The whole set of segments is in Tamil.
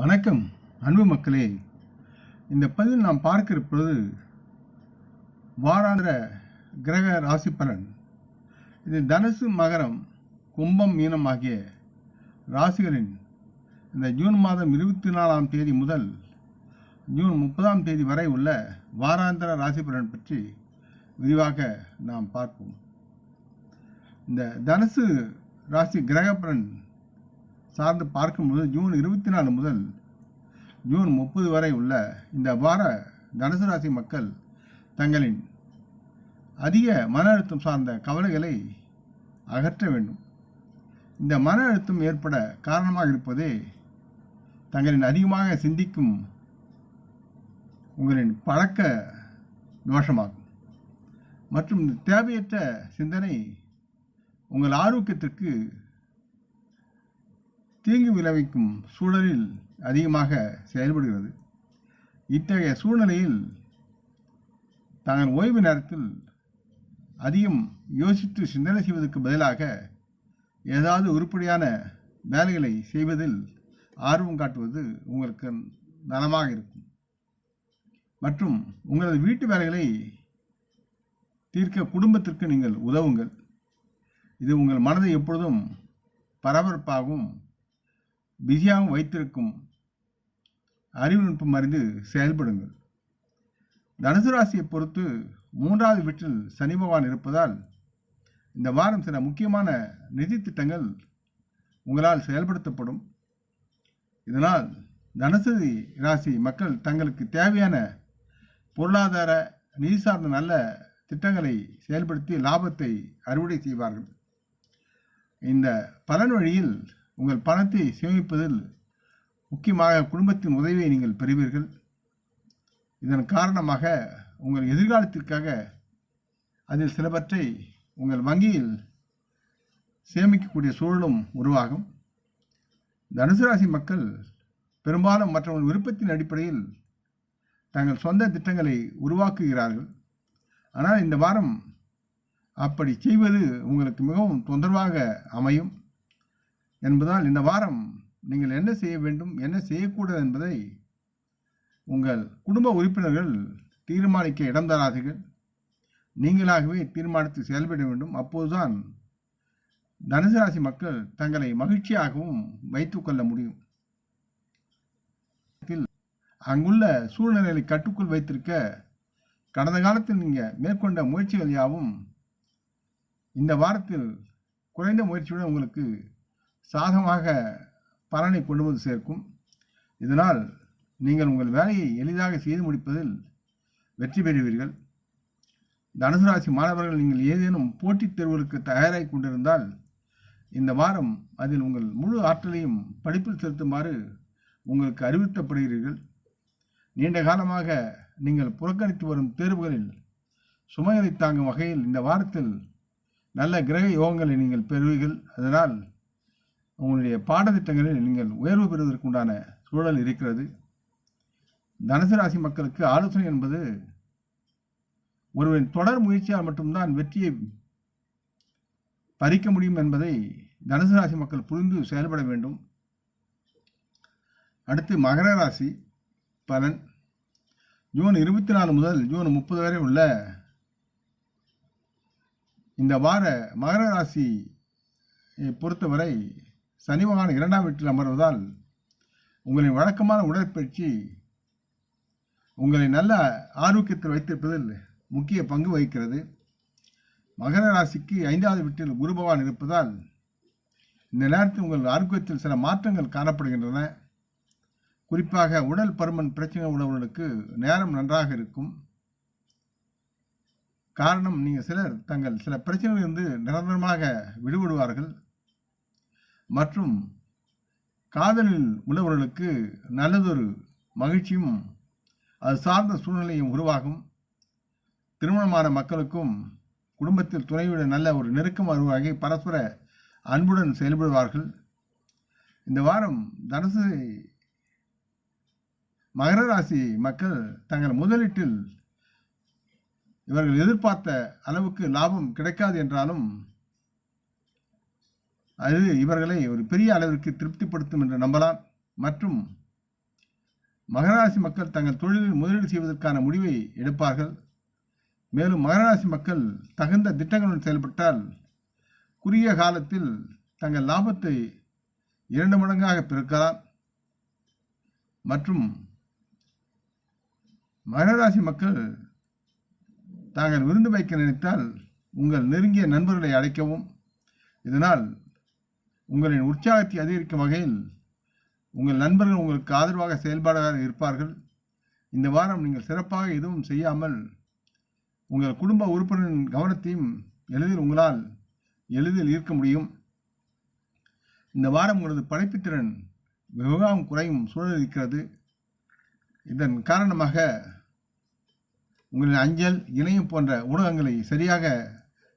வணக்கம் அன்பு மக்களே. இந்த பதிவில் நாம் பார்க்க இருப்பது வாராந்திர கிரக ராசி பலன். இது தனுசு மகரம் கும்பம் மீனம் ஆகிய ராசிகளின் இந்த ஜூன் மாதம் இருபத்தி நாலாம் தேதி முதல் ஜூன் முப்பதாம் தேதி வரை உள்ள வாராந்திர ராசி பலன் பற்றி விரிவாக நாம் பார்ப்போம். இந்த தனுசு ராசி கிரக பலன் சார்ந்து பார்க்கும்போது ஜூன் இருபத்தி நாலு முதல் ஜூன் முப்பது வரை உள்ள இந்த வார தனுசு ராசி மக்கள் தங்களின் அதிக மன அழுத்தம் சார்ந்த கவலைகளை அகற்ற வேண்டும். இந்த மன அழுத்தம் ஏற்பட காரணமாக இருப்பதே தங்களின் அதிகமாக சிந்திக்கும் உங்களின் பழக்க தோஷமாகும். மற்றும் தேவையற்ற சிந்தனை உங்கள் ஆரோக்கியத்திற்கு தீங்கு விளைவிக்கும் சூழலில் அதிகமாக செயல்படுகிறது. இத்தகைய சூழ்நிலையில் தங்கள் ஓய்வு நேரத்தில் அதிகம் யோசித்து சிந்தனை செய்வதற்கு பதிலாக ஏதாவது உருப்படியான வேலைகளை செய்வதில் ஆர்வம் காட்டுவது உங்களுக்கு நலமாக இருக்கும். மற்றும் உங்களது வீட்டு வேலைகளை தீர்க்க குடும்பத்திற்கு நீங்கள் உதவுங்கள். இது உங்கள் மனதை எப்பொழுதும் பரபரப்பாகவும் பிஸியாகவும் வைத்திருக்கும் அறிவு நுட்பம் அறிந்து செயல்படுங்கள். தனுசு ராசியை பொறுத்து மூன்றாவது வீட்டில் சனி பகவான் இருப்பதால் இந்த வாரம் சில முக்கியமான நிதி திட்டங்கள் உங்களால் செயல்படுத்தப்படும். இதனால் தனுசு ராசி மக்கள் தங்களுக்கு தேவையான பொருளாதார நிதி சார்ந்த நல்ல திட்டங்களை செயல்படுத்தி லாபத்தை அறுவடை செய்வார்கள். இந்த பலன் வழியில் உங்கள் பணத்தை சேமிப்பதில் முக்கியமாக குடும்பத்தின் உதவியை நீங்கள் பெறுவீர்கள். இதன் காரணமாக உங்கள் எதிர்காலத்திற்காக அதில் சிலவற்றை உங்கள் வங்கியில் சேமிக்கக்கூடிய சூழலும் உருவாகும். தனுசு ராசி மக்கள் பெரும்பாலும் மற்றவர்கள் விருப்பத்தின் அடிப்படையில் தங்கள் சொந்த திட்டங்களை உருவாக்குகிறார்கள். ஆனால் இந்த வாரம் அப்படி செய்வது உங்களுக்கு மிகவும் தொந்தரவாக அமையும். என்பதால் இந்த வாரம் நீங்கள் என்ன செய்ய வேண்டும் என்ன செய்யக்கூடாது என்பதை உங்கள் குடும்ப உறுப்பினர்கள் தீர்மானிக்க இடம் தராதீர்கள். நீங்களாகவே தீர்மானித்து செயல்பட வேண்டும். அப்போதுதான் தனுசு ராசி மக்கள் தங்களை மகிழ்ச்சியாகவும் வைத்துக்கொள்ள முடியும். அங்குள்ள சூழ்நிலைகளை கட்டுக்குள் வைத்திருக்க கடந்த காலத்தில் நீங்கள் மேற்கொண்ட முயற்சிகள் யாவும் இந்த வாரத்தில் குறைந்த முயற்சியுடன் உங்களுக்கு சாதகமாக பலனை கொண்டு வந்து சேர்க்கும். இதனால் நீங்கள் உங்கள் வேலையை எளிதாக செய்து முடிப்பதில் வெற்றி பெறுவீர்கள். தனுசு ராசி மாணவர்கள் நீங்கள் ஏதேனும் போட்டித் தேர்வுகளுக்கு தயாராகி கொண்டிருந்தால் இந்த வாரம் அதில் உங்கள் முழு ஆற்றலையும் படிப்பில் செலுத்துமாறு உங்களுக்கு அறிவுறுத்தப்படுகிறீர்கள். நீண்ட காலமாக நீங்கள் புறக்கணித்து வரும் தேர்வுகளில் சுமைகளை தாங்கும் வகையில் இந்த வாரத்தில் நல்ல கிரக யோகங்களை நீங்கள் பெறுவீர்கள். அதனால் உங்களுடைய பாடத்திட்டங்களில் நீங்கள் உயர்வு பெறுவதற்குண்டான சூழல் இருக்கிறது. தனுசு ராசி மக்களுக்கு ஆலோசனை என்பது ஒருவரின் தொடர் முயற்சியால் மட்டும்தான் வெற்றியை பறிக்க முடியும் என்பதை தனுசு ராசி மக்கள் புரிந்து செயல்பட வேண்டும். அடுத்து மகர ராசி பலன். ஜூன் இருபத்தி நாலு முதல் ஜூன் முப்பது வரை உள்ள இந்த வார மகர ராசி பொறுத்தவரை சனி மகான் இரண்டாம் வீட்டில் அமர்வதால் உங்களின் வழக்கமான உடற்பயிற்சி உங்களை நல்ல ஆரோக்கியத்தில் வைத்திருப்பதில் முக்கிய பங்கு வகிக்கிறது. மகர ராசிக்கு ஐந்தாவது வீட்டில் குரு பகவான் இருப்பதால் இந்த நேரத்தில் உங்கள் ஆரோக்கியத்தில் சில மாற்றங்கள் காணப்படுகின்றன. குறிப்பாக உடல் பருமன் பிரச்சனை உள்ளவர்களுக்கு நேரம் நன்றாக இருக்கும். காரணம் நீங்கள் சிலர் தங்கள் சில பிரச்சனைகளிலிருந்து நிரந்தரமாக விடுபடுவார்கள். மற்றும் காதலில் உள்ளவர்களுக்கு நல்லதொரு மகிழ்ச்சியும் அது சார்ந்த சூழ்நிலையும் உருவாகும். திருமணமான மக்களுக்கும் குடும்பத்தில் துணையுடன் நல்ல ஒரு நெருக்கம் உருவாகி பரஸ்பர அன்புடன் செயல்படுவார்கள். இந்த வாரம் தனுசு மகர ராசி மக்கள் தங்கள் முதலீட்டில் இவர்கள் எதிர்பார்த்த அளவுக்கு லாபம் கிடைக்காது என்றாலும் அது இவர்களை ஒரு பெரிய அளவிற்கு திருப்திப்படுத்தும் என்று நம்பலாம். மற்றும் மகராசி மக்கள் தங்கள் தொழிலில் முதலீடு செய்வதற்கான முடிவை எடுப்பார்கள். மேலும் மகராசி மக்கள் தகுந்த திட்டங்களுடன் செயல்பட்டால் குறுகிய காலத்தில் தங்கள் லாபத்தை இரண்டு மடங்காக பெருக்கலாம். மற்றும் மகராசி மக்கள் தாங்கள் விருந்து வைக்க நினைத்தால் உங்கள் நெருங்கிய நண்பர்களை அழைக்கவும். இதனால் உங்களின் உற்சாகத்தை அதிகரிக்கும் வகையில் உங்கள் நண்பர்கள் உங்களுக்கு ஆதரவாக செயல்பாடாக இருப்பார்கள். இந்த வாரம் நீங்கள் சிறப்பாக எதுவும் செய்யாமல் உங்கள் குடும்ப உறுப்பினரின் கவனத்தையும் எளிதில் உங்களால் எளிதில் ஈர்க்க முடியும். இந்த வாரம் உங்களது படைப்புத்திறன் மிகவும் குறையும் சூழல் இருக்கிறது. இதன் காரணமாக உங்களின் அஞ்சல் இணையம் போன்ற ஊடகங்களை சரியாக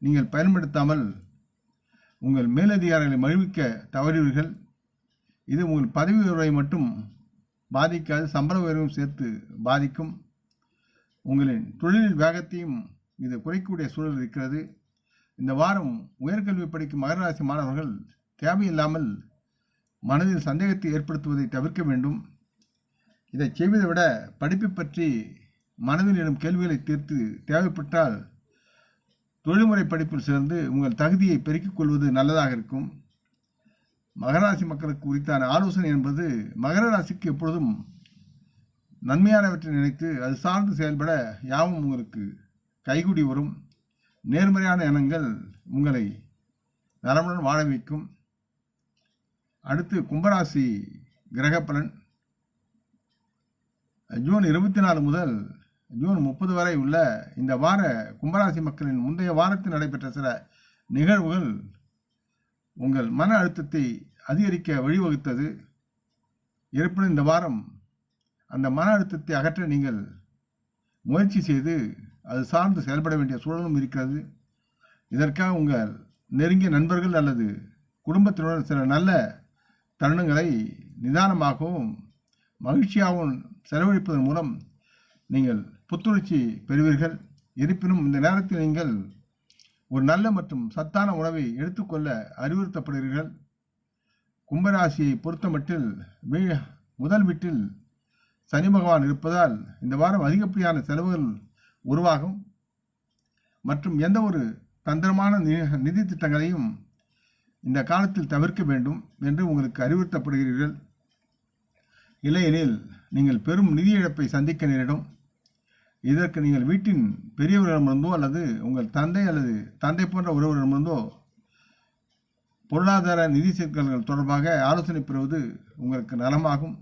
நீங்கள் பயன்படுத்தாமல் உங்கள் மேலதிகாரிகளை மகிழ்விக்க தவறுவீர்கள் இது உங்கள் பதவி உயர்வை மட்டும் பாதிக்காது சம்பள உயர்வையும் சேர்த்து பாதிக்கும். உங்களின் தொழிலின் வேகத்தையும் இது குறைக்கக்கூடிய சூழல் இருக்கிறது. இந்த வாரம் உயர்கல்வி படிக்கும் மகராசி மாணவர்கள் தேவையில்லாமல் மனதில் சந்தேகத்தை ஏற்படுத்துவதை தவிர்க்க வேண்டும். இதை செய்வதை விட படிப்பை பற்றி மனதில் எழும் கேள்விகளை தீர்த்து தேவைப்பட்டால் தொழில்முறை படிப்பில் சேர்ந்து உங்கள் தகுதியை பெருக்கிக் கொள்வது நல்லதாக இருக்கும். மகராசி மக்களுக்கு உரித்தான ஆலோசனை என்பது மகர ராசிக்கு எப்பொழுதும் நன்மையானவற்றை நினைத்து அது சார்ந்து செயல்பட யாவும் உங்களுக்கு கைகூடி வரும். நேர்மறையான எண்ணங்கள் உங்களை நலமுடன் வாழ வைக்கும். அடுத்து கும்பராசி கிரகப்பலன். ஜூன் இருபத்தி நாலு முதல் ஜூன் முப்பது வரை உள்ள இந்த வார கும்பராசி மக்களின் முந்தைய வாரத்தில் நடைபெற்ற சில நிகழ்வுகள் உங்கள் மன அழுத்தத்தை அதிகரிக்க வழிவகுத்தது. இருப்பினும் இந்த வாரம் அந்த மன அழுத்தத்தை அகற்ற நீங்கள் முயற்சி செய்து அது சார்ந்து செயல்பட வேண்டிய சூழலும் இருக்கிறது. இதற்காக உங்கள் நெருங்கிய நண்பர்கள் அல்லது குடும்பத்தினுடன் சில நல்ல தருணங்களை நிதானமாகவும் மகிழ்ச்சியாகவும் செலவழிப்பதன் மூலம் நீங்கள் புத்துணர்ச்சி பெறுவீர்கள். இருப்பினும் இந்த நேரத்தில் நீங்கள் ஒரு நல்ல மற்றும் சத்தான உணவை எடுத்துக்கொள்ள அறிவுறுத்தப்படுகிறீர்கள். கும்பராசியை பொறுத்தமட்டில் வீ- முதல் வீட்டில் சனி பகவான் இருப்பதால் இந்த வாரம் அதிகப்படியான செலவுகள் உருவாகும். மற்றும் எந்த ஒரு தந்திரமான நி- நிதி திட்டங்களையும் இந்த காலத்தில் தவிர்க்க வேண்டும் என்று உங்களுக்கு அறிவுறுத்தப்படுகிறீர்கள். இல்லையெனில் நீங்கள் பெரும் நிதி இழப்பை சந்திக்க நேரிடும். இதற்கு நீங்கள் வீட்டின் பெரியவர்களிடமிருந்தோ அல்லது உங்கள் தந்தை அல்லது தந்தை போன்ற ஒருவரிடமிருந்தோ பொருளாதார நிதி சிக்கல்கள் தொடர்பாக ஆலோசனை பெறுவது உங்களுக்கு நலமாகும்.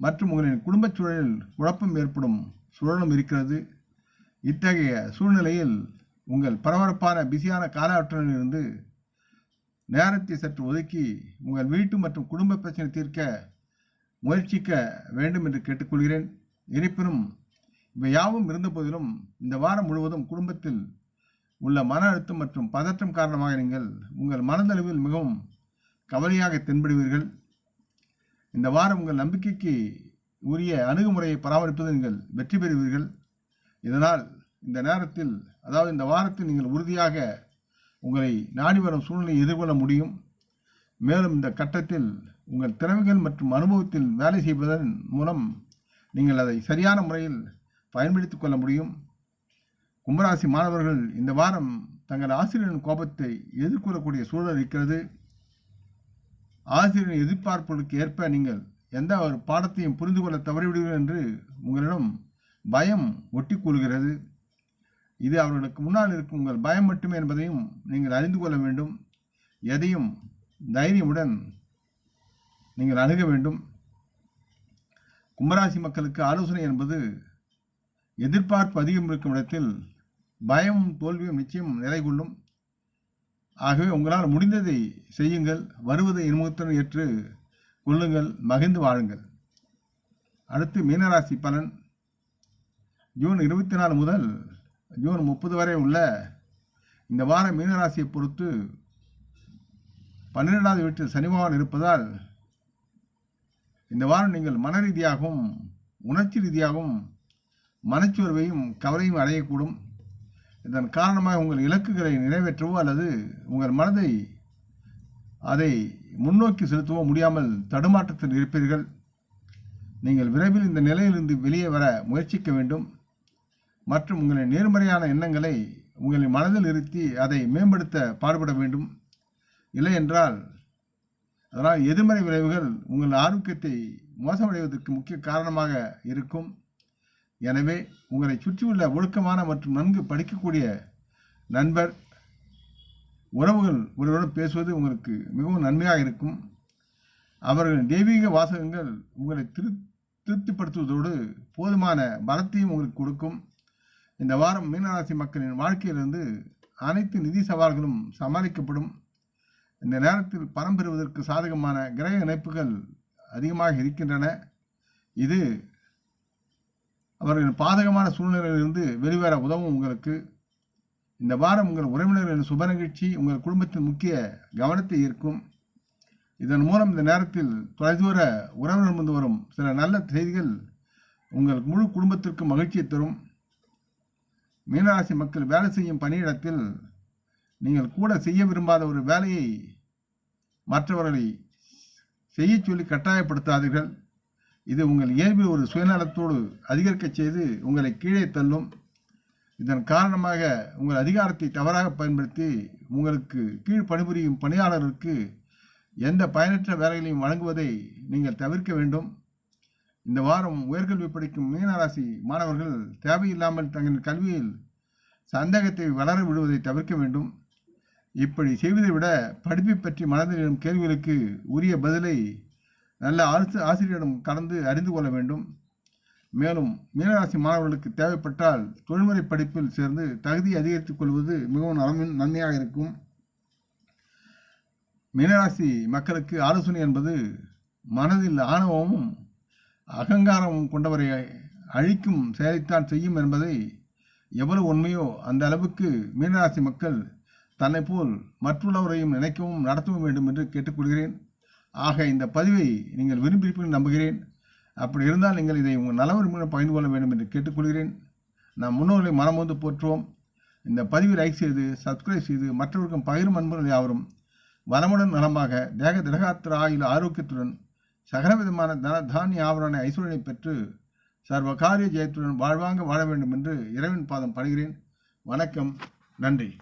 மற்றும் உங்களின் குடும்பச் சூழலில் குழப்பம் ஏற்படும் சூழலும் இருக்கிறது. இத்தகைய சூழ்நிலையில் உங்கள் பரபரப்பான பிஸியான காலகட்டங்களிலிருந்து நேரத்தை சற்று ஒதுக்கி உங்கள் வீட்டு மற்றும் குடும்ப பிரச்சனை தீர்க்க முயற்சிக்க வேண்டும் என்று கேட்டுக்கொள்கிறேன். இருப்பினும் இவை யாவும் இருந்த போதிலும் இந்த வாரம் முழுவதும் குடும்பத்தில் உள்ள மன அழுத்தம் மற்றும் பதற்றம் காரணமாக நீங்கள் உங்கள் மனதளவில் மிகவும் கவலையாக தென்படுவீர்கள். இந்த வாரம் உங்கள் நம்பிக்கைக்கு உரிய அணுகுமுறையை பராமரிப்பது நீங்கள் வெற்றி பெறுவீர்கள். இதனால் இந்த நேரத்தில் அதாவது இந்த வாரத்தில் நீங்கள் உறுதியாக உங்களை நாடி வரும் சூழ்நிலையை எதிர்கொள்ள முடியும். மேலும் இந்த கட்டத்தில் உங்கள் திறமைகள் மற்றும் அனுபவத்தில் வேலை செய்வதன் மூலம் நீங்கள் அதை சரியான முறையில் பயன்படுத்திக் கொள்ள முடியும். கும்பராசி மாணவர்கள் இந்த வாரம் தங்கள் ஆசிரியரின் கோபத்தை எதிர்கொள்ளக்கூடிய சூழல் இருக்கிறது. ஆசிரியரின் எதிர்பார்ப்புகளுக்கு ஏற்ப நீங்கள் எந்த ஒரு பாடத்தையும் புரிந்து கொள்ள தவறிவிடுவீர்கள் என்று உங்களிடம் பயம் ஒட்டி கொள்கிறது இது அவர்களுக்கு முன்னால் இருக்கும் உங்கள் பயம் மட்டுமே என்பதையும் நீங்கள் அறிந்து கொள்ள வேண்டும். எதையும் தைரியமுடன் நீங்கள் அணுக வேண்டும். கும்பராசி மக்களுக்கு ஆலோசனை என்பது எதிர்பார்ப்பு அதிகம் இருக்கும் இடத்தில் பயமும் தோல்வியும் நிச்சயம் நிலை கொள்ளும் ஆகவே உங்களால் முடிந்ததை செய்யுங்கள் வருவதை இன்முகத்துடன் ஏற்று கொள்ளுங்கள் மகிழ்ந்து வாழுங்கள். அடுத்து மீனராசி பலன். ஜூன் இருபத்தி நாலு முதல் ஜூன் முப்பது வரை உள்ள இந்த வார மீனராசியை பொறுத்து பன்னிரெண்டாவது வீட்டில் சனி பகவான் இருப்பதால் இந்த வாரம் நீங்கள் மன ரீதியாகவும் உணர்ச்சி ரீதியாகவும் மனச்சோர்வையும் கவலையும் அடையக்கூடும். இதன் காரணமாக உங்கள் இலக்குகளை நிறைவேற்றவோ அல்லது உங்கள் மனதை அதை முன்னோக்கி செலுத்தவோ முடியாமல் தடுமாற்றத்தில் இருப்பீர்கள். நீங்கள் விரைவில் இந்த நிலையிலிருந்து வெளியே வர முயற்சிக்க வேண்டும். மற்றும் உங்களின் நேர்மறையான எண்ணங்களை உங்களின் மனதில் இருத்தி அதை மேம்படுத்த பாடுபட வேண்டும். இல்லை என்றால் அதனால் எதிர்மறை விளைவுகள் உங்கள் ஆரோக்கியத்தை மோசமடைவதற்கு முக்கிய காரணமாக இருக்கும். எனவே உங்களை சுற்றியுள்ள ஒழுக்கமான மற்றும் நன்கு படிக்கக்கூடிய நண்பர் உறவுகள் ஒருவருடன் பேசுவது உங்களுக்கு மிகவும் நன்மையாக இருக்கும். அவர்களின் தெய்வீக வாசகங்கள் உங்களை திரு திருப்திப்படுத்துவதோடு போதுமான பலத்தையும் உங்களுக்கு கொடுக்கும். இந்த வாரம் மீனராசி மக்களின் வாழ்க்கையிலிருந்து அனைத்து நிதி சவால்களும் சமாளிக்கப்படும். இந்த நேரத்தில் பணம் பெறுவதற்கு சாதகமான கிரக இணைப்புகள் அதிகமாக இருக்கின்றன. இது அவர்களின் பாதகமான சூழ்நிலையிலிருந்து வெளிவர உதவும் உங்களுக்கு. இந்த வாரம் உங்கள் உறவினர்களின் சுப நிகழ்ச்சி உங்கள் குடும்பத்தின் முக்கிய கவனத்தை ஈர்க்கும். இதன் மூலம் இந்த நேரத்தில் தொலைதூர உறவினர்ந்து வரும் சில நல்ல செய்திகள் உங்கள் முழு குடும்பத்திற்கும் மகிழ்ச்சியை தரும். மீனராசி மக்கள் வேலை செய்யும் பணியிடத்தில் நீங்கள் கூட செய்ய விரும்பாத ஒரு வேலையை மற்றவர்களை செய்ய சொல்லி கட்டாயப்படுத்தாதீர்கள். இது உங்கள் இயல்பில் ஒரு சுயநலத்தோடு அதிகரிக்கச் செய்து உங்களை கீழே தள்ளும். இதன் காரணமாக உங்கள் அதிகாரத்தை தவறாக பயன்படுத்தி உங்களுக்கு கீழ் பணிபுரியும் பணியாளருக்கு எந்த பயனற்ற வேலைகளையும் வழங்குவதை நீங்கள் தவிர்க்க வேண்டும். இந்த வாரம் உயர்கல்வி படிக்கும் மீனராசி மாணவர்கள் தேவையில்லாமல் தங்கள் கல்வியில் சந்தேகத்தை வளர விடுவதை தவிர்க்க வேண்டும். இப்படி செய்வதை விட படிப்பை பற்றி மனதில் கேள்விகளுக்கு உரிய பதிலை நல்ல ஆசி ஆசிரியரிடம் கலந்து அறிந்து கொள்ள வேண்டும். மேலும் மீனராசி மாணவர்களுக்கு தேவைப்பட்டால் தொழில்முறை படிப்பில் சேர்ந்து தகுதி அதிகரித்துக் கொள்வது மிகவும் நலமின் நன்மையாக இருக்கும். மீனராசி மக்களுக்கு ஆலோசனை என்பது மனதில் ஆணவமும் அகங்காரமும் கொண்டவரை அழிக்கும் செயலைத்தான் செய்யும் என்பதை எவ்வளவு உண்மையோ அந்த அளவுக்கு மீனராசி மக்கள் தன்னை போல் மற்றுள்ளவரையும் நினைக்கவும் நடத்தவும் வேண்டும் என்று கேட்டுக்கொள்கிறேன். ஆக இந்த பதிவை நீங்கள் விரும்பியிருப்பீர்கள் நம்புகிறேன். அப்படி இருந்தால் நீங்கள் இதை உங்கள் நலவர் மூலம் பகிர்ந்து கொள்ள வேண்டும் என்று கேட்டுக்கொள்கிறேன். நம் முன்னோர்களை மனமோந்து போற்றுவோம். இந்த பதிவை லைக் செய்து சப்ஸ்கிரைப் செய்து மற்றவருக்கும் பகிரும் அன்புகள் யாவரும் வளமுடன் நலமாக தேக திரகாத்திர ஆயுள் ஆரோக்கியத்துடன் சகலவிதமான தன தானிய ஆவரண ஐஸ்வரனை பெற்று சர்வ காரிய ஜெயத்துடன் வாழ்வாங்க வாழ வேண்டும் என்று இறைவன் பாதம் படுகிறேன் வணக்கம். நன்றி.